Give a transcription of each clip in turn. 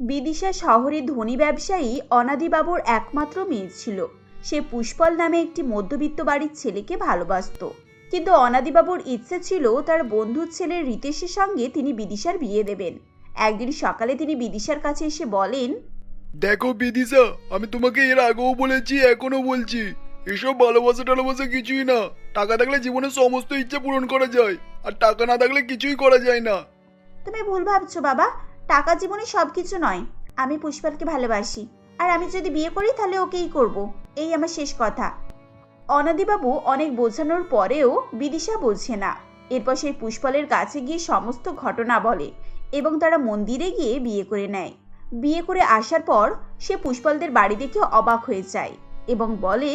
বিদিশা শহরে ধনী ব্যবসায়ী অনাদিবাবুর একমাত্র মেয়ে ছিল। সে পুষ্পল নামে একটি মধ্যবিত্ত বাড়ির ছেলেকে ভালোবাসতো। কিন্তু অনাদিবাবুর ইচ্ছে ছিল তার বন্ধুর ছেলে রিতেশের সঙ্গে তিনি বিদিশার বিয়ে দেবেন। একদিন সকালে তিনি বিদিশার কাছে এসে বলেন দেখো বিদিশা আমি তোমাকে এর আগেও বলেছি এখনও বলছি। এসব ভালোবাসা টালোবাসা কিছুই না। টাকা থাকলে জীবনের সমস্ত ইচ্ছে পূরণ করা যায় আর টাকা না থাকলে কিছুই করা যায় না। তুমি ভুল ভাবছ বাবা। টাকা জীবনে সব কিছু নয়। আমি পুষ্পালকে ভালোবাসি। আর আমি যদি বিয়ে করি, তাহলে ওকেই করব। এই আমার শেষ কথা। অনাদিবাবু অনেক বোঝানোর পরেও বিদিশা বোঝে না। এরপর সেই পুষ্পলের কাছে গিয়ে সমস্ত ঘটনা বলে এবং তারা মন্দিরে গিয়ে বিয়ে করে নেয়। বিয়ে করে আসার পর সে পুষ্পলদের বাড়ি দেখে অবাক হয়ে যায় এবং বলে,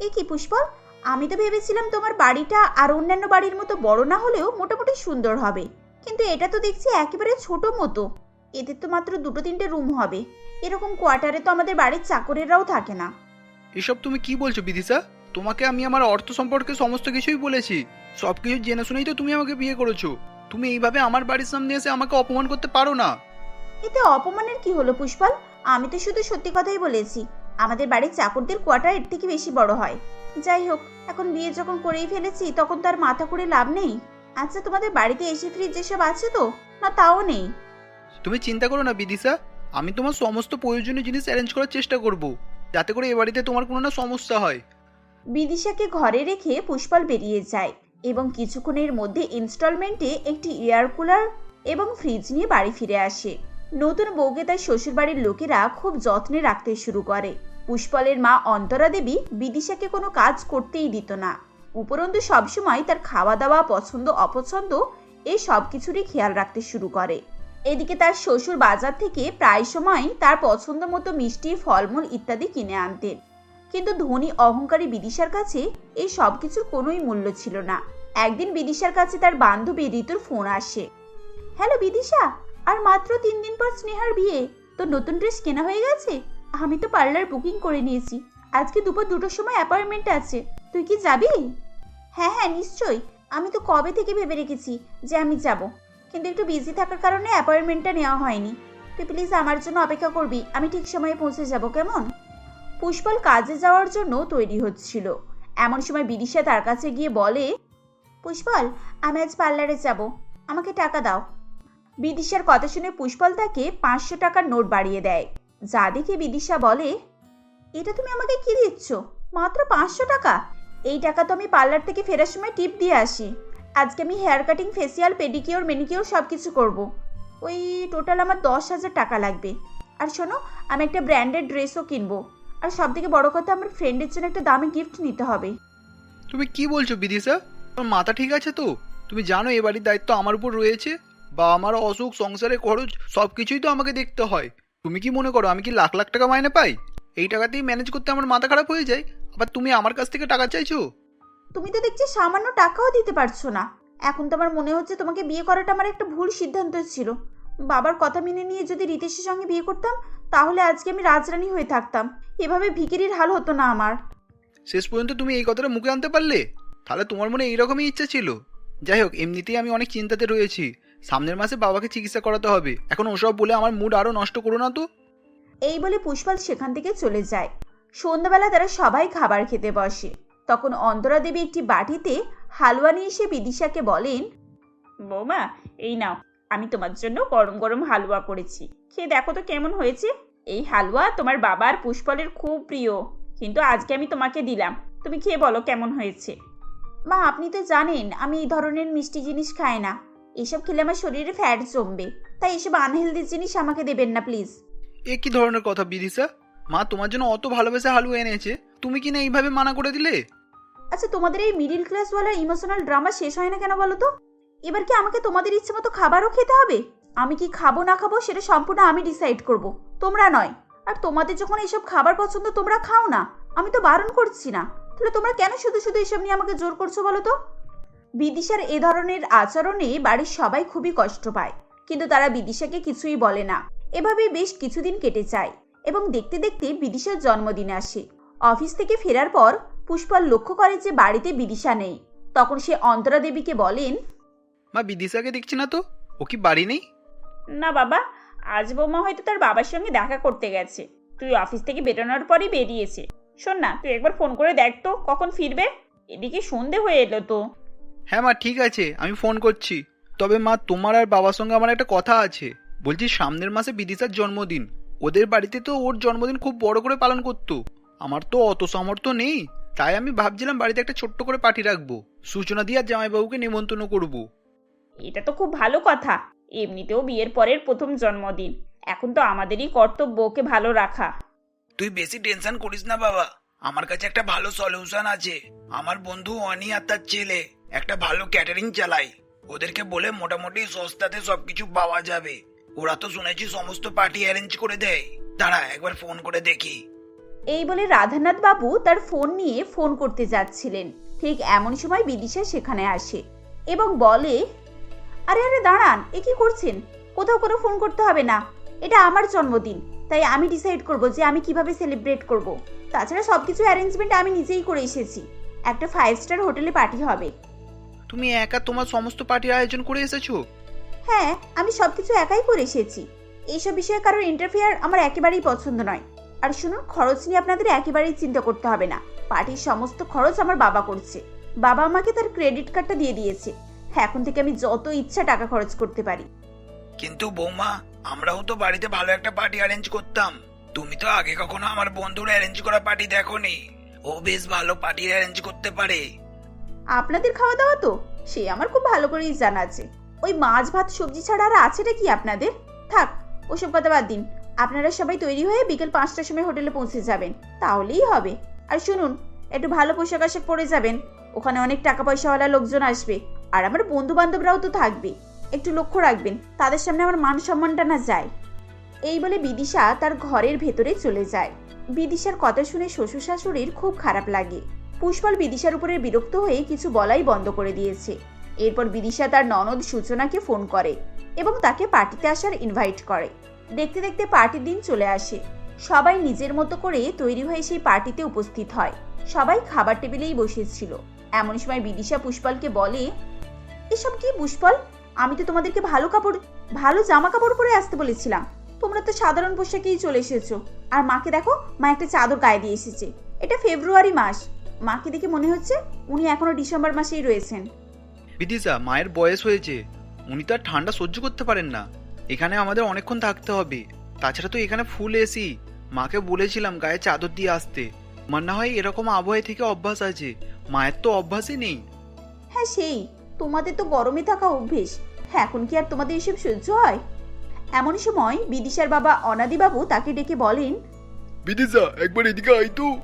এ কি পুষ্পল? আমি তো ভেবেছিলাম তোমার বাড়িটা আর অন্যান্য বাড়ির মতো বড় না হলেও মোটামুটি সুন্দর হবে। কিন্তু এটা তো দেখছি একেবারে ছোট মতো। এদের তো মাত্র দুটো তিনটে রুম হবে। এরকম কোয়ার্টারে তো আমাদের বাড়ির চাকরেরাও থাকে না। এসব তুমি কি বলছো বিদিশা? তোমাকে আমি আমার অর্থ সম্পর্কে সমস্ত কিছুই বলেছি। সব কিছু জেনে শুনেই তো তুমি আমাকে বিয়ে করেছ। তুমি এইভাবে আমার বাড়ির সামনে এসে আমাকে অপমান করতে পারো না। এতে অপমানের কি হলো পুষ্পাল? আমি তো শুধু সত্যি কথাই বলেছি। আমাদের বাড়ির চাকরদের কোয়ার্টার এর থেকে বেশি বড় হয়। যাই হোক এখন বিয়ে যখন করেই ফেলেছি তখন তার মাথা করে লাভ নেই। আচ্ছা তোমাদের বাড়িতে এসি ফ্রিজ যেসব আছে তো? না তাও নেই। তুমি চিন্তা করো না বিদিশা। আমি তোমার সমস্ত প্রয়োজনীয় জিনিস অ্যারেঞ্জ করার চেষ্টা করব। যাতে করে এ বাড়িতে তোমার কোনো না সমস্যা হয়। বিদিশাকে ঘরে রেখে পুষ্পল বেরিয়ে যায় এবং কিছুক্ষণের মধ্যে ইনস্টলমেন্টে একটি এয়ার কুলার এবং ফ্রিজ নিয়ে বাড়ি ফিরে আসে। নতুন বউকে তার শ্বশুরবাড়ির লোকেরা খুব যত্নে রাখতে শুরু করে। পুষ্পলের মা অন্তরা দেবী বিদিশাকে কোনো কাজ করতেই দিত না। উপরন্তু সবসময় তার খাওয়া দাওয়া পছন্দ, অপছন্দ, এই সব কিছুরই খেয়াল রাখতে শুরু করে। এদিকে তার শ্বশুর বাজার থেকে প্রায় সময় তার পছন্দ মতো মিষ্টি, ফলমূল ইত্যাদি কিনে আনতেন। কিন্তু ধনী, অহংকারী বিদিশার কাছে এই সব কিছুর কোনোই মূল্য ছিল না। একদিন বিদিশার কাছে তার বান্ধবী ঋতুর ফোন আসে। হ্যালো বিদিশা, আর মাত্র তিন দিন পর স্নেহার বিয়ে তোর নতুন ড্রেস কেনা হয়ে গেছে? আমি তো পার্লার বুকিং করে নিয়েছি। আজকে দুপুর দুটোর সময় অ্যাপয়েন্টমেন্ট আছে। তুই কি যাবি? হ্যাঁ হ্যাঁ নিশ্চয়ই। আমি তো কবে থেকে ভেবে রেখেছি যে আমি যাব। কিন্তু একটু বিজি থাকার কারণে অ্যাপয়েন্টমেন্টটা নেওয়া হয়নি। তুই প্লিজ আমার জন্য অপেক্ষা করবি, আমি ঠিক সময়ে পৌঁছে যাব, কেমন? পুষ্পল কাজে যাওয়ার জন্য তৈরি হচ্ছিল। এমন সময় বিদিশা তার কাছে গিয়ে বলে, পুষ্পল, আমি আজ পার্লারে যাব। আমাকে টাকা দাও। বিদিশার কথা শুনে পুষ্পল তাকে পাঁচশো টাকার নোট বাড়িয়ে দেয়। যা দেখে বিদিশা বলে, এটা তুমি আমাকে কি দিচ্ছ? মাত্র পাঁচশো টাকা? এই টাকা তো আমি পার্লার থেকে ফেরার সময় টিপ দিয়ে আসি। আজকে আমি hair cutting, facial, pedicure manicure সব কিছু করব। ওই টোটাল আমার দশ হাজার টাকা লাগবে। আর শোনো, আমি একটা ব্র্যান্ডেড ড্রেসও কিনবো। আর সব থেকে বড় কথা, আমার ফ্রেন্ডের জন্য একটা দামি গিফট নিতে হবে। তুমি কি বলছো, বিদিশা? তোমার মাথা ঠিক আছে তো? তুমি জানো এ বাড়ির দায়িত্ব আমার উপর রয়েছে? বা আমার অসুখ, সংসারে খরচ সব কিছুই তো আমাকে দেখতে হয়। তুমি কি মনে করো, আমি কি লাখ লাখ টাকা মাইনে পাই? এই টাকাতেই ম্যানেজ করতে আমার মাথা খারাপ হয়ে যায়? আবার তুমি আমার কাছ থেকে টাকা চাইছো? তুমি তো দেখছি সামান্য টাকাও দিতে পারছ না। এখন তো আমার মনে হচ্ছে তোমাকে বিয়ে করাটা আমার একটা ভুল সিদ্ধান্ত ছিল। বাবার কথা মেনে নিয়ে যদি রিতেশের সঙ্গে বিয়ে করতাম তাহলে আজকে আমি রাজরানী হয়ে থাকতাম। এভাবে ভিকিরির হাল হতো না আমার। শেষ পর্যন্ত তুমি এই কথাটা মুখে আনতে পারলে? তাহলে তোমার মনে এইরকমই ইচ্ছা ছিল? যাই হোক এমনিতেই আমি অনেক চিন্তাতে রয়েছি। সামনের মাসে বাবাকে চিকিৎসা করাতে হবে। এখন ওসব বলে আমার মুড আরও নষ্ট করো না তো। এই বলে পুষ্পাল সেখান থেকে চলে যায়। সন্ধ্যাবেলা তারা সবাই খাবার খেতে বসে। তখন অন্তরা দেবী একটি বাটিতে হালুয়া নিয়ে এসে বিদিশাকে বলেন, বৌমা, এই নাও, আমি তোমার জন্য গরম গরম হালুয়া করেছি। খেয়ে দেখো তো কেমন হয়েছে। এই হালুয়া তোমার বাবার পুষ্পলের খুব প্রিয়, কিন্তু আজকে আমি তোমাকে দিলাম। তুমি খেয়ে বলো কেমন হয়েছে? মা, আপনি তো জানেন, আমি এই ধরনের মিষ্টি জিনিস খাই না। এসব খেলে আমার শরীরে ফ্যাট জমবে। তাই এসব আনহেলদি জিনিস আমাকে দেবেন না প্লিজ এ কি ধরনের কথা বিদিশা? মা, তোমার জন্য অত ভালোবেসে হালুয়া এনেছে। তুমি কি না এইভাবে মানা করে দিলে? আচ্ছা তোমাদের এই মিডিল ক্লাসওয়ালা ইমোশনাল ড্রামা শেষ হয় না কেন বলো তো? এবার কি আমাকে তোমাদের ইচ্ছে মতো খাবারও খেতে হবে? আমি কি খাব না খাব সেটা সম্পূর্ণ আমি ডিসাইড করব। তোমরা নয়। আর তোমাদের যখন এইসব খাবার পছন্দ, তোমরা খাও না। আমি তো বারণ করছি না। তাহলে তোমরা কেন শুধু শুধু এসব নিয়ে আমাকে জোর করছ বলো তো? বিদিশার এ ধরনের আচরণে বাড়ির সবাই খুবই কষ্ট পায়। কিন্তু তারা বিদিশাকে কিছুই বলে না। এভাবেই বেশ কিছুদিন কেটে যায়। এবং দেখতে দেখতে বিদিশার জন্মদিন আসে। অফিস থেকে ফেরার পর পুষ্পল লক্ষ্য করে যে বাড়িতে বিদিশা নেই। তখন সে অন্তরা দেবীকে বলেন মা বিদিশাকে দেখছি না তো? ও কি বাড়ি নেই? না বাবা আজ বৌমা হয়তো তার বাবার সঙ্গে দেখা করতে গেছে। তুই অফিস থেকে বেরোনোর পরই বেরিয়েছে। শোন না তুই একবার ফোন করে দেখ তো কখন ফিরবে? এদিকে সন্ধে হয়ে এলো তো। হ্যাঁ মা ঠিক আছে আমি ফোন করছি। তবে মা তোমার আর বাবার সঙ্গে আমার একটা কথা আছে। বলছি সামনের মাসে বিদিশার জন্মদিন। ওদের বাড়িতে তো ওর জন্মদিন খুব বড় করে পালন করতো। আমার তো অত সামর্থ্য নেই তাই আমি ভাবছিলাম বাড়িতে একটা ছোট্ট করে পার্টি রাখব। সূচনা দিয়ে আর জামাইবাবুকে নিমন্ত্রণ করব। এটা তো খুব ভালো কথা। এমনিতেও বিয়ের পরের প্রথম জন্মদিন। এখন তো আমাদেরই কর্তব্য ওকে ভালো রাখা। তুই বেশি টেনশন করিস না বাবা। আমার কাছে একটা ভালো সলিউশন আছে। আমার বন্ধু অনি আর তার ছেলে একটা ভালো ক্যাটারিং চালায়। ওদেরকে বলে মোটামুটি সস্তাতে সবকিছু পাওয়া যাবে। ওরা তো শুনেছি সমস্ত পার্টি অ্যারেঞ্জ করে দেয়। দাঁড়া একবার ফোন করে দেখি। এই বলে রাধানাথ বাবু তার ফোন নিয়ে ফোন করতে যাচ্ছিলেন। ঠিক এমন সময় বিদিশা সেখানে আসে এবং বলে আরে আরে দাঁড়ান এ কি করছেন? কোথাও কোনো ফোন করতে হবে না। এটা আমার জন্মদিন তাই আমি ডিসাইড করব যে আমি কীভাবে সেলিব্রেট করব। তাছাড়া সবকিছু অ্যারেঞ্জমেন্ট আমি নিজেই করে এসেছি। একটা ফাইভ স্টার হোটেলে পার্টি হবে। তুমি একা তোমার সমস্ত পার্টির আয়োজন করে এসেছ? হ্যাঁ আমি সবকিছু একাই করে এসেছি। এইসব বিষয়ে কারোর ইন্টারফেয়ার আমার একেবারেই পছন্দ নয়। আর শুনুন খরচ নিয়ে আপনাদের একেবারেই চিন্তা করতে হবে না। পার্টির সমস্ত খরচ আমার বাবা করছে। বাবা আমাকে তার ক্রেডিট কার্ডটা দিয়ে দিয়েছে। হ্যাঁ এখন থেকে আমি যত ইচ্ছা টাকা খরচ করতে পারি। কিন্তু বৌমা আমরাও তো বাড়িতে ভালো একটা পার্টি অ্যারেঞ্জ করতাম। তুমি তো আগে কখনো আমার বন্ধুর অ্যারেঞ্জ করা পার্টি দেখোনি। ও বেশ ভালো পার্টি অ্যারেঞ্জ করতে পারে। আপনাদের খাওয়া দাওয়া তো? সে আমার খুব ভালো করেই জানা আছে। ওই মাছ ভাত সবজি ছাড়া আর আছেটা কি আপনাদের? থাক, ওসব কথা বাদ দিন। আপনারা সবাই তৈরি হয়ে বিকেল পাঁচটার সময় হোটেলে পৌঁছে যাবেন। তাহলেই হবে। আর শুনুন, একটু ভালো পোশাক আশাক পরে যাবেন। ওখানে অনেক টাকা পয়সাওয়ালা লোকজন আসবে। আর আমার বন্ধু বান্ধবরাও তো থাকবে। একটু লক্ষ্য রাখবেন, তাদের সামনে আমার মান সম্মানটা না যায়। এই বলে বিদিশা তার ঘরের ভেতরে চলে যায়। বিদিশার কথা শুনে শ্বশুর শাশুড়ির খুব খারাপ লাগে। পুষ্পল বিদিশার উপরে বিরক্ত হয়ে কিছু বলাই বন্ধ করে দিয়েছে। এরপর বিদিশা তার ননদ সূচনাকে ফোন করে এবং তাকে পার্টিতে আসার ইনভাইট করে। দেখতে দেখতে পার্টির দিন চলে আসে। সবাই নিজের মতো করে তৈরি হয়ে সেই পার্টিতে উপস্থিত হয়। সবাই খাবার টেবিলেই বসেছিল। এমন সময় বিদিশা পুষ্পলকে বলে, এসব কি পুষ্পল? আমি তো তোমাদেরকে ভালো কাপড়, ভালো জামা কাপড় পরে আসতে বলেছিলাম। তোমরা তো সাধারণ পোশাকেই চলে এসেছ। আর মাকে দেখো, মা একটা চাদর গায়ে দিয়ে এসেছে। এটা ফেব্রুয়ারি মাস। মাকে দেখে মনে হচ্ছে উনি এখনও ডিসেম্বর মাসেই রয়েছেন। বিদিশা মায়ের বয়স হয়েছে। উনি তো আর ঠান্ডা সহ্য করতে পারেন না। এখানে আমাদের অনেকক্ষণ থাকতে হবে। তাছাড়া তো এখানে ফুল এসি। মাকে বলেছিলাম গায়ে চাদর দিয়ে আসতে। আমার না হয় এরকম আবহাওয়া থেকে অভ্যাস আছে। মায়ের তো অভ্যাসই নেই। হ্যাঁ সেই। তোমাদের তো গরমে থাকা অভ্যেস। হ্যাঁ এখন কি আর তোমাদের এসব সহ্য হয়? এমন সময় বিদিশার বাবা অনাদিবাবু তাকে ডেকে বলেন বিদিশা একবার এদিকে আয় তো।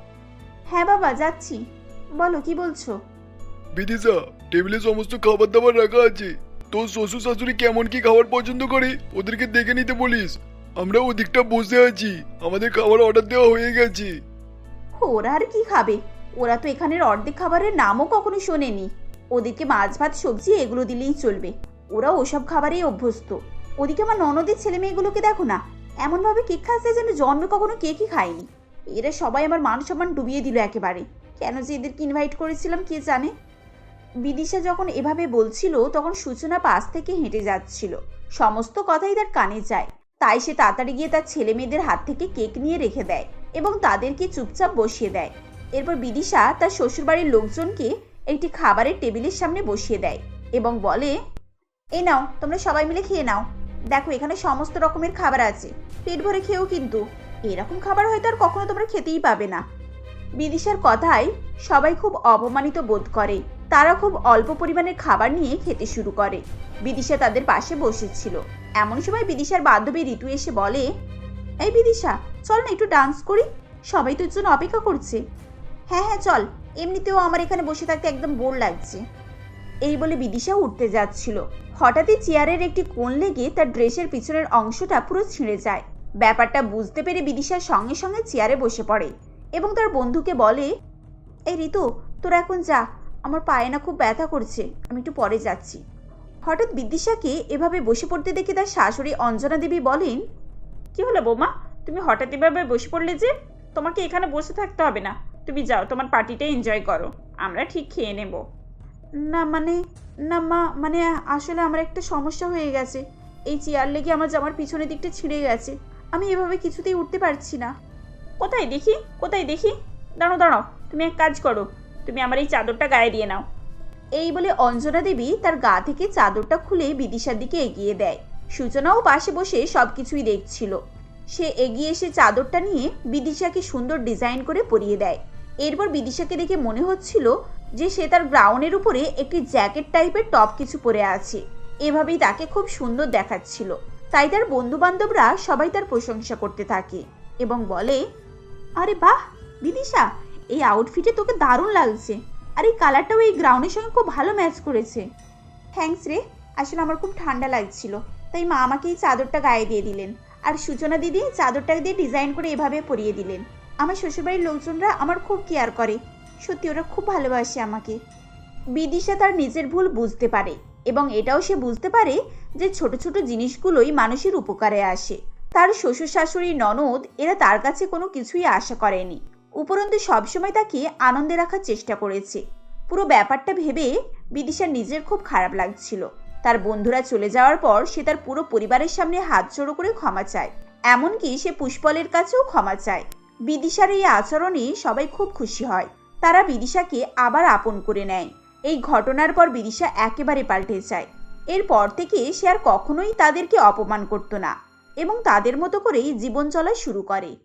হ্যাঁ বাবা যাচ্ছি। বলো কি বলছো? বিদিশা টেবিলে সমস্ত খাবার দাবার রাখা আছে। তোর শ্বশুর শাশুড়ি কেমন কি খাবার পছন্দ করে, ওদেরকে দেখে নিতে বলিস। আমরা ওদিকটা বসে আছি, আমাদের খাবার অর্ডার দেওয়া হয়ে গেছে। ওরা আর কি খাবে? ওরা তো এখানের অর্ধেক খাবারের নামও কখনো শোনেনি। ওদেরকে মাছ, ভাত, সবজি এগুলো দিলেই চলবে। ওরা ওসব খাবারেই অভ্যস্ত। ওদিকে আমার ননদের ছেলে মেয়েগুলোকে দেখো না, এমনভাবে কেক খাচ্ছে যেন জন্মে কখনো কেকই খায়নি। এরা সবাই আমার মান সম্মান ডুবিয়ে দিল একেবারে। কেন যে এদেরকে ইনভাইট করেছিলাম কে জানে? বিদিশা যখন এভাবে বলছিল, তখন সূচনা পাশ থেকে হেঁটে যাচ্ছিল। সমস্ত কথাই তার কানে যায়। তাই সে তাড়াতাড়ি গিয়ে তার ছেলে মেয়েদের হাত থেকে কেক নিয়ে রেখে দেয় এবং তাদেরকে চুপচাপ বসিয়ে দেয়। এরপর বিদিশা তার শ্বশুরবাড়ির লোকজনকে একটি খাবারের টেবিলের সামনে বসিয়ে দেয় এবং বলে এ নাও, তোমরা সবাই মিলে খেয়ে নাও। দেখো, এখানে সমস্ত রকমের খাবার আছে। পেট ভরে খেয়েও কিন্তু। এরকম খাবার হয়তো আর কখনো তোমরা খেতেই পাবে না। বিদিশার কথায় সবাই খুব অপমানিত বোধ করে। তারা খুব অল্প পরিমাণের খাবার নিয়ে খেতে শুরু করে। বিদিশা তাদের পাশে বসেছিল। এমন সময় বিদিশার বান্ধবী ঋতু এসে বলে, এই বিদিশা, চল না একটু ডান্স করি। সবাই তোর জন্য অপেক্ষা করছে। হ্যাঁ হ্যাঁ চল। এমনিতেও আমার এখানে বসে থাকতে একদম বোর লাগছে। এই বলে বিদিশা উঠতে যাচ্ছিল। হঠাৎই চেয়ারের একটি কোণ লেগে তার ড্রেসের পিছনের অংশটা পুরো ছিঁড়ে যায়। ব্যাপারটা বুঝতে পেরে বিদিশার সঙ্গে সঙ্গে চেয়ারে বসে পড়ে এবং তার বন্ধুকে বলে, এই ঋতু তোরা এখন যা। আমার পায়ে না খুব ব্যথা করছে, আমি একটু পরে যাচ্ছি। হঠাৎ বিদিশাকে এভাবে বসে পড়তে দেখে তার শাশুড়ি অঞ্জনা দেবী বলেন, কি হলো বৌমা? তুমি হঠাৎ এভাবে বসে পড়লে যে? তোমাকে এখানে বসে থাকতে হবে না। তুমি যাও, তোমার পার্টিটা এনজয় করো। আমরা ঠিক খেয়ে নেব। না মানে না মা মানে আসলে আমার একটা সমস্যা হয়ে গেছে। এই চেয়ার লেগে আমার জামার পিছনের দিকটা ছিঁড়ে গেছে। আমি এভাবে কিছুতেই উঠতে পারছি না। কোথায় দেখি? কোথায় দেখি? দাঁড়ো দাঁড়াও, তুমি এক কাজ করো। তুমি আমার এই চাদরটা গায়ে দিয়ে নাও। এই বলে অঞ্জনা দেবী তার গা থেকে চাদরটা খুলে বিদিশার দিকে এগিয়ে দেয়। সূচনাও পাশে বসে সব কিছুই দেখছিল। সে এগিয়ে এসে চাদরটা নিয়ে বিদিশাকে সুন্দর ডিজাইন করে পরিয়ে দেয়। এরপর বিদিশাকে দেখে মনে হচ্ছিল যে সে তার গ্রাউন্ডের উপরে একটি জ্যাকেট টাইপের টপ কিছু পরে আছে। এভাবেই তাকে খুব সুন্দর দেখাচ্ছিল। তাই তার বন্ধু বান্ধবরা সবাই তার প্রশংসা করতে থাকে এবং বলে, আরে বাহ, বিদিশা এই আউটফিটে তোকে দারুণ লাগছে। আর এই কালারটাও এই গ্রাউন্ডের সঙ্গে খুব ভালো ম্যাচ করেছে। থ্যাঙ্কস রে, আসলে আমার খুব ঠান্ডা লাগছিল। তাই মা আমাকে এই চাদরটা গায়ে দিয়ে দিলেন। আর সূচনা দিদি চাদরটা দিয়ে ডিজাইন করে এভাবে পরিয়ে দিলেন। আমার শ্বশুরবাড়ির লোকজনরা আমার খুব কেয়ার করে। সত্যি ওরা খুব ভালোবাসে আমাকে। বিদিশা তার নিজের ভুল বুঝতে পারে এবং এটাও সে বুঝতে পারে যে ছোট ছোট জিনিসগুলোই মানুষের উপকারে আসে। তার শ্বশুর শাশুড়ি ননদ এরা তার কাছে কোনো কিছুই আশা করেনি। উপরন্তু সবসময় তাকে আনন্দে রাখার চেষ্টা করেছে। পুরো ব্যাপারটা ভেবে বিদিশার নিজের খুব খারাপ লাগছিল। তার বন্ধুরা চলে যাওয়ার পর সে তার পুরো পরিবারের সামনে হাত জোড়ো করে ক্ষমা চায়। এমনকি সে পুষ্পলের কাছেও ক্ষমা চায়। বিদিশার এই আচরণে সবাই খুব খুশি হয়। তারা বিদিশাকে আবার আপন করে নেয়। এই ঘটনার পর বিদিশা একেবারে পাল্টে যায়। এরপর থেকে সে আর কখনোই তাদেরকে অপমান করতো না এবং তাদের মতো করেই জীবন চলা শুরু করে।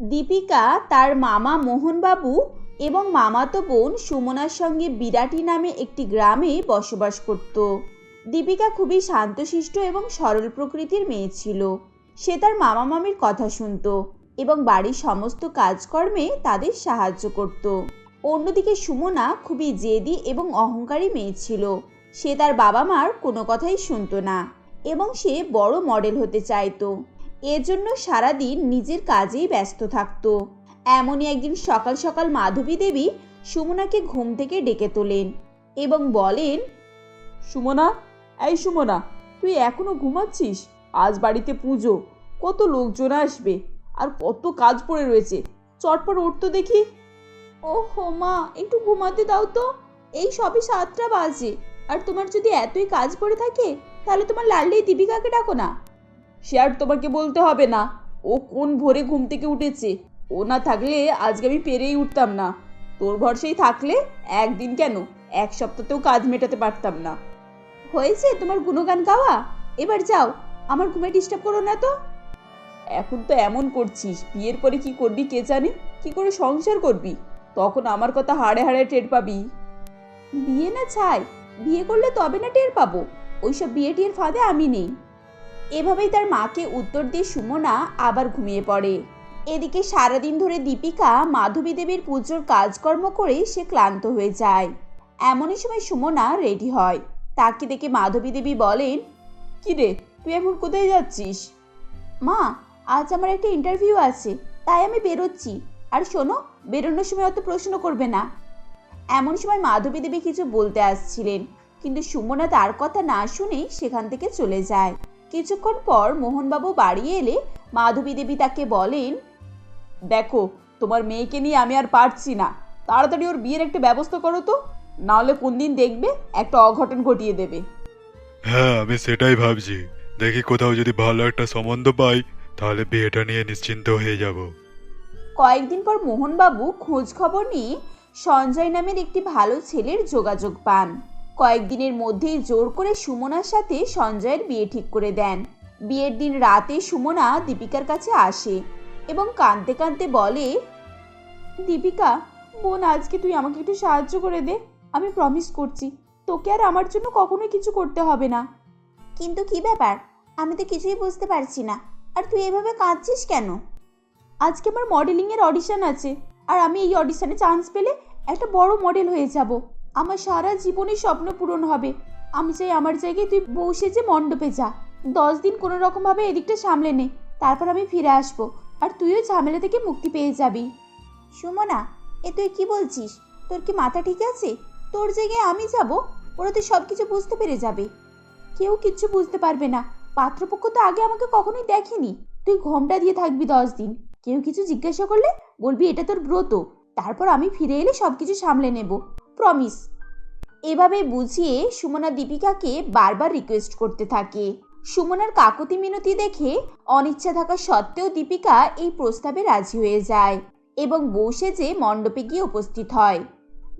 দীপিকা, তার মামা মোহনবাবু এবং মামাতো বোন সুমনার সঙ্গে বিরাটি নামে একটি গ্রামে বসবাস করত। দীপিকা খুবই শান্তশিষ্ট এবং সরল প্রকৃতির মেয়ে ছিল। সে তার মামা মামির কথা শুনত এবং বাড়ির সমস্ত কাজকর্মে তাদের সাহায্য করত। অন্যদিকে সুমনা খুবই জেদি এবং অহংকারী মেয়ে ছিল। সে তার বাবা মার কোনো কথাই শুনতো না এবং সে বড় মডেল হতে চাইতো। এজন্য সারাদিন নিজের কাজেই ব্যস্ত থাকতো। এমনই একদিন সকাল সকাল মাধবী দেবী সুমনাকে ঘুম থেকে ডেকে তোলেন এবং বলেন সুমনা এই সুমনা তুই এখনও ঘুমাচ্ছিস? আজ বাড়িতে পুজো কত লোকজন আসবে আর কত কাজ পড়ে রয়েছে চটপট উঠতো দেখি। ও হো মা একটু ঘুমাতে দাও তো এই সবই সাতটা বাজে আর তোমার যদি এতই কাজ পড়ে থাকে তাহলে তোমার লাল্লি দীপিকাকে ডাকো না। সে আর তোমাকে বলতে হবে না। ও কোন ভোরে ঘুম থেকে উঠেছে? ও না থাকলে আজকে আমি পেরেই উঠতাম না। তোর ভরসেই থাকলে একদিন কেন? এক সপ্তাহতেও কাজ মেটাতে পারতাম না। হয়েছে তোমার গুণগান গাওয়া? এবার যাও, আমার ঘুমে ডিস্টার্ব করো না তো। এখন তো এমন করছিস, বিয়ের পরে কি করবি কে জানে? কি করে সংসার করবি? তখন আমার কথা হাড়ে হাড়ে টের পাবি। বিয়ে না ছাই, বিয়ে করলে তবে না টের পাবো। ওইসব বিয়ে টিয়ের ফাঁদে আমি নেই। এভাবেই তার মাকে উত্তর দিয়ে সুমনা আবার ঘুমিয়ে পড়ে। এদিকে সারাদিন ধরে দীপিকা মাধবী দেবীর পুজোর কাজকর্ম করে সে ক্লান্ত হয়ে যায়। এমনই সময় সুমনা রেডি হয়। তাকে দেখে মাধবী দেবী বলেন, কি রে, তুই এখন কোথায় যাচ্ছিস? মা, আজ আমার একটা ইন্টারভিউ আছে, তাই আমি বেরোচ্ছি। আর শোনো, বেরোনোর সময় অত প্রশ্ন করবে না। এমন সময় মাধবী দেবী কিছু বলতে আসছিলেন, কিন্তু সুমনা তার কথা না শুনেই সেখান থেকে চলে যায়। কিছুক্ষণ পর মোহনবাবু বাড়ি এলে মাধবী দেবী তাকে বলেন দেখো তোমার মেয়েকে নিয়ে আমি আর পারছি না। তাড়াতাড়ি ওর বিয়ের একটা ব্যবস্থা করো তো নাহলে কোন দিন দেখবে একটা অঘটন ঘটিয়ে দেবে। হ্যাঁ আমি সেটাই ভাবছি। দেখি কোথাও যদি ভালো একটা সম্বন্ধ পাই তাহলে বিয়েটা নিয়ে নিশ্চিন্ত হয়ে যাব। কয়েকদিন পর মোহনবাবু খোঁজ খবর নিয়ে সঞ্জয় নামের একটি ভালো ছেলের যোগাযোগ পান। কয়েকদিনের মধ্যেই জোর করে সুমনার সাথে সঞ্জয়ের বিয়ে ঠিক করে দেন। বিয়ের দিন রাতে সুমনা দীপিকার কাছে আসে এবং কাঁদতে কাঁদতে বলে দীপিকা বোন আজকে তুই আমাকে একটু সাহায্য করে দে। আমি প্রমিস করছি তোকে আর আমার জন্য কখনোই কিছু করতে হবে না। কিন্তু কি ব্যাপার? আমি তো কিছুই বুঝতে পারছি না। আর তুই এভাবে কাঁদছিস কেন? আজকে আমার মডেলিংয়ের অডিশন আছে আর আমি এই অডিশনে চান্স পেলে একটা বড় মডেল হয়ে যাব। আমার সারা জীবনের স্বপ্ন পূরণ হবে। আমি চাই আমার জায়গায় তুই বসে যে মণ্ডপে যা। দশ দিন কোনো রকমভাবে এদিকটা সামলে নে, তারপর আমি ফিরে আসব। আর তুইও ঝামেলা থেকে মুক্তি পেয়ে যাবি। সুমনা, এ তুই কি বলছিস? তোর কি মাথা ঠিক আছে? তোর জায়গায় আমি যাব? ওরা তো সব কিছু বুঝতে পেরে যাবে। কেউ কিচ্ছু বুঝতে পারবে না। পাত্রপক্ষ তো আগে আমাকে কখনোই দেখেনি। তুই ঘোমটা দিয়ে থাকবি দশ দিন। কেউ কিছু জিজ্ঞাসা করলে বলবি, এটা তোর ব্রত। তারপর আমি ফিরে এলে সব কিছু সামলে নেব। প্রমিস এভাবে বুঝিয়ে সুমনা দীপিকাকে বারবার রিকোয়েস্ট করতে থাকে। সুমনার কাকুতি মিনতি দেখে অনিচ্ছা থাকা সত্ত্বেও দীপিকা এই প্রস্তাবে রাজি হয়ে যায় এবং বউ সেজে মণ্ডপে গিয়ে উপস্থিত হয়।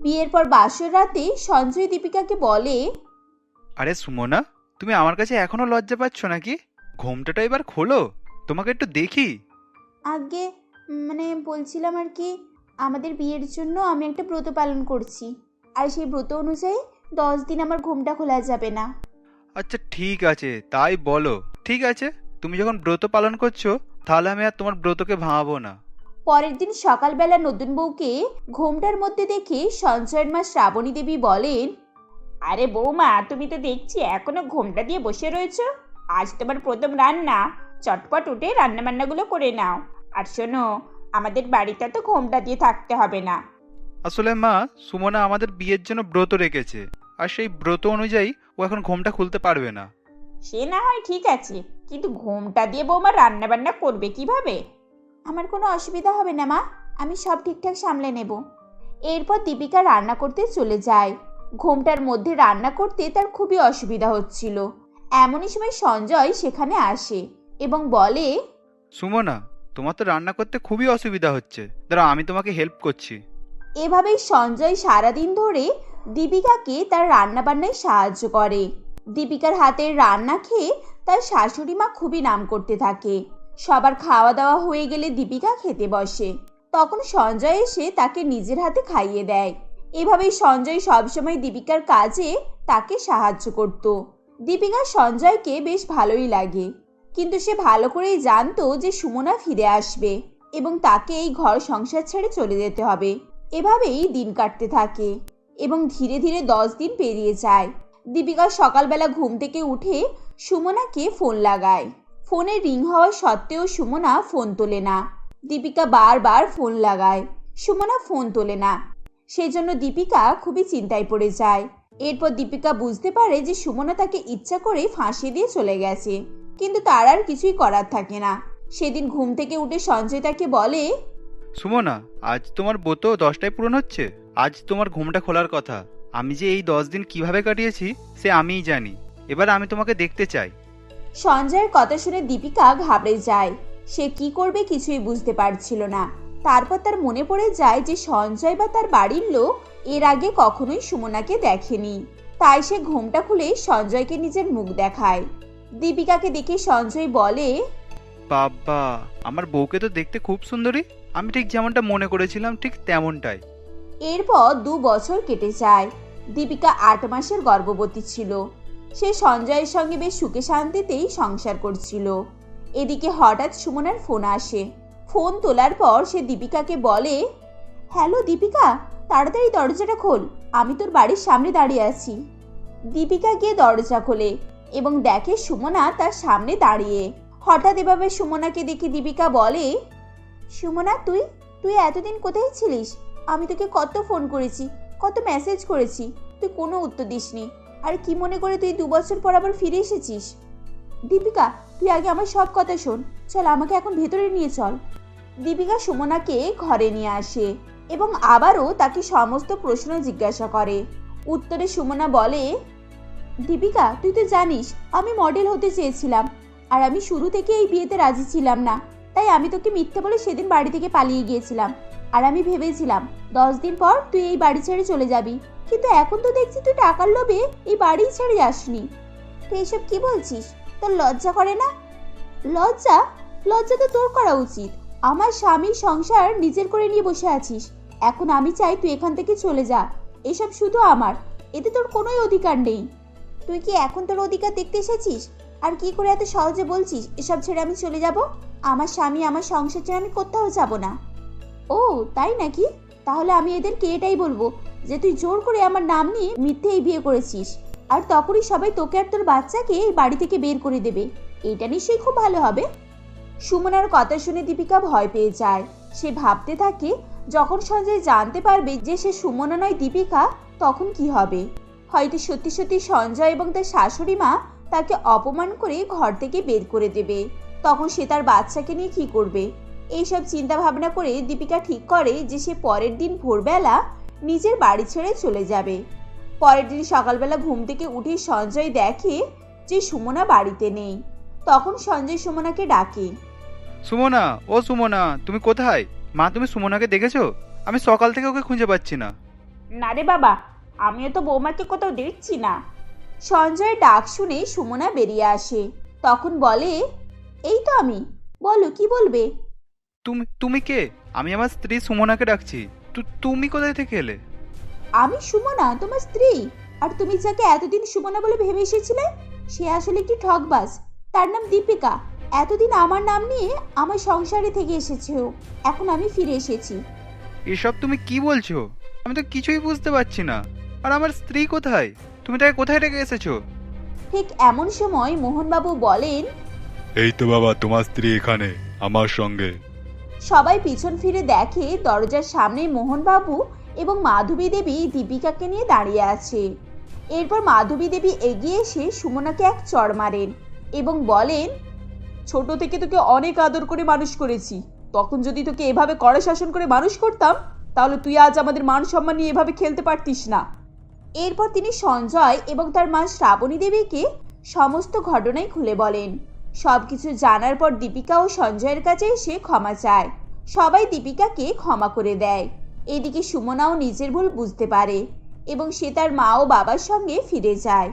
বিয়ের পর বাসর রাতে সঞ্জয় দীপিকাকে বলে আরে সুমনা তুমি আমার কাছে এখনও লজ্জা পাচ্ছ নাকি? ঘোমটাটা এবার খোলো তোমাকে একটু দেখি। আগে মানে বলছিলাম আর কি আমাদের বিয়ের জন্য আমি একটা ব্রত পালন করছি। আর সেই ব্রত অনুযায়ী দশ দিন আমার ঘুমটা খোলা যাবে না। আচ্ছা ঠিক আছে তাই বলো। ঠিক আছে তুমি যখন ব্রত পালন করছ তাহলে আমি আর তোমার ব্রতকে ভাঙাবো না। পরের দিন সকালবেলা নতুন বউকে ঘোমটার মধ্যে দেখে সঞ্চয়ের মা শ্রাবণী দেবী বলেন আরে বৌমা তুমি তো দেখছি এখনও ঘোমটা দিয়ে বসে রয়েছো। আজ তোমার প্রথম রান্না। চটপট উঠে রান্না বান্নাগুলো করে নাও। আর শোনো আমাদের বাড়িতে তো ঘোমটা দিয়ে থাকতে হবে না। আসলে মা সুমনা আমাদের বিয়ের জন্য ব্রত রেখেছে আর সেই ব্রত অনুযায়ী ও এখন ঘোমটা খুলতে পারবে না। সে না হয় ঠিক আছে কিন্তু ঘোমটা দিয়ে বৌমা রান্না বান্না করবে কীভাবে? আমার কোনো অসুবিধা হবে না মা আমি সব ঠিকঠাক সামলে নেব। এরপর দীপিকা রান্না করতে চলে যায়। ঘোমটার মধ্যে রান্না করতে তার খুবই অসুবিধা হচ্ছিল। এমনই সময় সঞ্জয় সেখানে আসে এবং বলে সুমনা তোমার তো রান্না করতে খুবই অসুবিধা হচ্ছে। দাঁড়া আমি তোমাকে হেল্প করছি। এভাবেই সঞ্জয় সারাদিন ধরে দীপিকাকে তার রান্নাবান্নায় সাহায্য করে। দীপিকার হাতের রান্না খেয়ে তার শাশুড়ি মা খুবই নাম করতে থাকে। সবার খাওয়া দাওয়া হয়ে গেলে দীপিকা খেতে বসে। তখন সঞ্জয় এসে তাকে নিজের হাতে খাইয়ে দেয়। এভাবেই সঞ্জয় সবসময় দীপিকার কাজে তাকে সাহায্য করত। দীপিকা সঞ্জয়কে বেশ ভালোই লাগে। কিন্তু সে ভালো করেই জানতো যে সুমনা ফিরে আসবে এবং তাকে এই ঘর সংসার ছেড়ে চলে যেতে হবে। এভাবেই দিন কাটতে থাকে এবং ধীরে ধীরে দশ দিন পেরিয়ে যায়। দীপিকা সকালবেলা ঘুম থেকে উঠে সুমনাকে ফোন লাগায়। ফোনে রিং হওয়া সত্ত্বেও সুমনা ফোন তোলে না। দীপিকা বারবার ফোন লাগায়। সুমনা ফোন তোলে না। সেজন্য দীপিকা খুবই চিন্তায় পড়ে যায়। এরপর দীপিকা বুঝতে পারে যে সুমনা তাকে ইচ্ছা করে ফাঁসি দিয়ে চলে গেছে। কিন্তু তার আর কিছুই করার থাকে না। সেদিন ঘুম থেকে উঠে সঞ্জয় তাকে বলে সুমনা আজ তোমার ব্রত দশটায় পূরণ হচ্ছে? আজ তোমার ঘুমটা খোলার কথা। আমি যে এই দশ দিন কীভাবে কাটিয়েছি সে আমিই জানি। এবার আমি তোমাকে দেখতে চাই। সঞ্জয়ের কথা শুনে দীপিকা ঘাবড়ে যায়। সে কি করবে কিছুই বুঝতে পারছিল না। তারপর তার মনে পড়ে যায় যে সঞ্জয় বা তার বাড়ির লোক এর আগে কখনোই সুমনাকে দেখেনি। তাই সে ঘুমটা খুলে সঞ্জয়কে নিজের মুখ দেখায়। দীপিকাকে দেখে সঞ্জয় বলে বাবা আমার বউকে তো দেখতে খুব সুন্দরী। আমি ঠিক যেমনটা মনে করেছিলাম, ঠিক তেমনটাই। এরপর দু বছর কেটে যায়। দীপিকা আট মাসের গর্ভবতী ছিল। সে সঞ্জয়ের সঙ্গে বেশ সুখে শান্তিতেই সংসার করছিল। এদিকে হঠাৎ সুমনার ফোন আসে। ফোন তোলার পর সে দীপিকাকে বলে, হ্যালো দীপিকা, তাড়াতাড়ি দরজাটা খোল। আমি তোর বাড়ির সামনে দাঁড়িয়ে আছি। দীপিকা গিয়ে দরজা খোলে এবং দেখে সুমনা তার সামনে দাঁড়িয়ে। হঠাৎ এভাবে সুমনাকে দেখে দীপিকা বলে সুমনা, তুই? তুই এতদিন কোথায় ছিলিস? আমি তোকে কত ফোন করেছি, কত মেসেজ করেছি, তুই কোনো উত্তর দিসনি। আর কি মনে করে তুই দু বছর পর আবার ফিরে এসেছিস? দীপিকা, তুই আগে আমার সব কথা শোন। চল, আমাকে এখন ভেতরে নিয়ে চল। দীপিকা সুমনাকে ঘরে নিয়ে আসে এবং আবারও তাকে সমস্ত প্রশ্ন জিজ্ঞাসা করে। উত্তরে সুমনা বলে, দীপিকা, তুই তো জানিস, আমি মডেল হতে চেয়েছিলাম। আর আমি শুরু থেকে এই বিয়েতে রাজি ছিলাম না। তাই আমি তোকে মিথ্যে বলে সেদিন বাড়ি থেকে পালিয়ে গিয়েছিলাম। আর আমি ভেবেছিলাম, দশ দিন পর তুই এই বাড়ি ছেড়ে চলে যাবি। কিন্তু এখন তো দেখছি তুই টাকার লোভে এই বাড়ি ছেড়ে যাসনি। তুই এসব কি বলছিস? তোর লজ্জা করে না? লজ্জা? লজ্জা তো তোর করা উচিত। আমার স্বামীর সংসার নিজের করে নিয়ে বসে আছিস। এখন আমি চাই তুই এখান থেকে চলে যা। এসব শুধু আমার। এতে তোর কোনোই অধিকার নেই। তুই কি এখন তোর অধিকার দেখতে এসেছিস? আর কি করে এত সহজে বলছিস? এসব ছেড়ে আমি চলে যাব? আমার স্বামী আমার সংসার ছেড়ে আমি কোথাও যাব না। ও, তাই নাকি? তাহলে আমি এদেরকে এটাই বলব? যে তুই জোর করে আমার নাম নিয়ে মিথ্যে বিয়ে করেছিস। আর তখনই সবাই তোকে আর তোর বাচ্চাকে এই বাড়ি থেকে বের করে দেবে। এটা নিশ্চয়ই খুব ভালো হবে। সুমনার কথা শুনে দীপিকা ভয় পেয়ে যায়। সে ভাবতে থাকে, যখন সঞ্জয় জানতে পারবে যে সে সুমনা নয় দীপিকা, তখন কি হবে? হয়তো সত্যি সত্যি সঞ্জয় এবং তার শাশুড়ি মা তাকে অপমান করে ঘর থেকে বের করে দেবে। তখন সে তার বাচ্চাকে নিয়ে কি করবে? এইসব চিন্তা ভাবনা করে দীপিকা ঠিক করে যে সে পরের দিন ভোরবেলা নিজের বাড়ি ছেড়ে চলে যাবে। পরের দিন সকালবেলা ঘুম থেকে উঠে সঞ্জয় দেখে যে সুমনা বাড়িতে নেই। তখন সঞ্জয় সুমনাকে ডাকে সুমনা ও সুমনা তুমি কোথায়? মা তুমি সুমনাকে দেখেছ? আমি সকাল থেকে ওকে খুঁজে পাচ্ছি না। না রে বাবা আমিও তো বৌমাকে কোথাও দেখছি না। সঞ্জয়ের ডাক শুনে সুমনা বেরিয়ে আসে। তখন বলে এই তো আমি। বলো কি বলবে? তুমি তুমি কে? আমি আমার স্ত্রী সুমনাকে ডাকছি। তুমি কোথায় থেকে এলে? আমি সুমনা তোমার স্ত্রী। আর তুমি যাকে এতদিন সুমনা বলে ভেবে এসেছিলে সে আসলে একটি ঠকবাজ তার নাম দীপিকা। এতদিন আমার নাম নিয়ে আমার সংসারে থেকে এসেছে ও এখন আমি ফিরে এসেছি। এসব তুমি কি বলছো? আমি তো কিছুই বুঝতে পারছি না। আর আমার স্ত্রী কোথায়? তুমি তাকে কোথায় রেখে এসেছ? ঠিক এমন সময় মোহনবাবু বলেন এই তো বাবা তোমার স্ত্রী এখানে আমার সঙ্গে। সবাই পিছন ফিরে দেখে দরজার সামনে মোহনবাবু এবং মাধবী দেবী দীপিকাকে নিয়ে দাঁড়িয়ে আছে। এরপর মাধবী দেবী এগিয়ে এসে সুমনাকে এক চড় মারেন এবং বলেন ছোট থেকে তোকে অনেক আদর করে মানুষ করেছি। তখন যদি তোকে এভাবে কড়া শাসন করে মানুষ করতাম তাহলে তুই আজ আমাদের মান সম্মান নিয়ে এভাবে খেলতে পারতিস না। এরপর তিনি সঞ্জয় এবং তার মা শ্রাবণী দেবীকে সমস্ত ঘটনাই খুলে বলেন। সব কিছু জানার পর দীপিকা ও সঞ্জয়ের কাছে এসে ক্ষমা চায়। সবাই দীপিকাকে ক্ষমা করে দেয়। এদিকে সুমনাও নিজের ভুল বুঝতে পারে এবং সে তার মা ও বাবার সঙ্গে ফিরে যায়।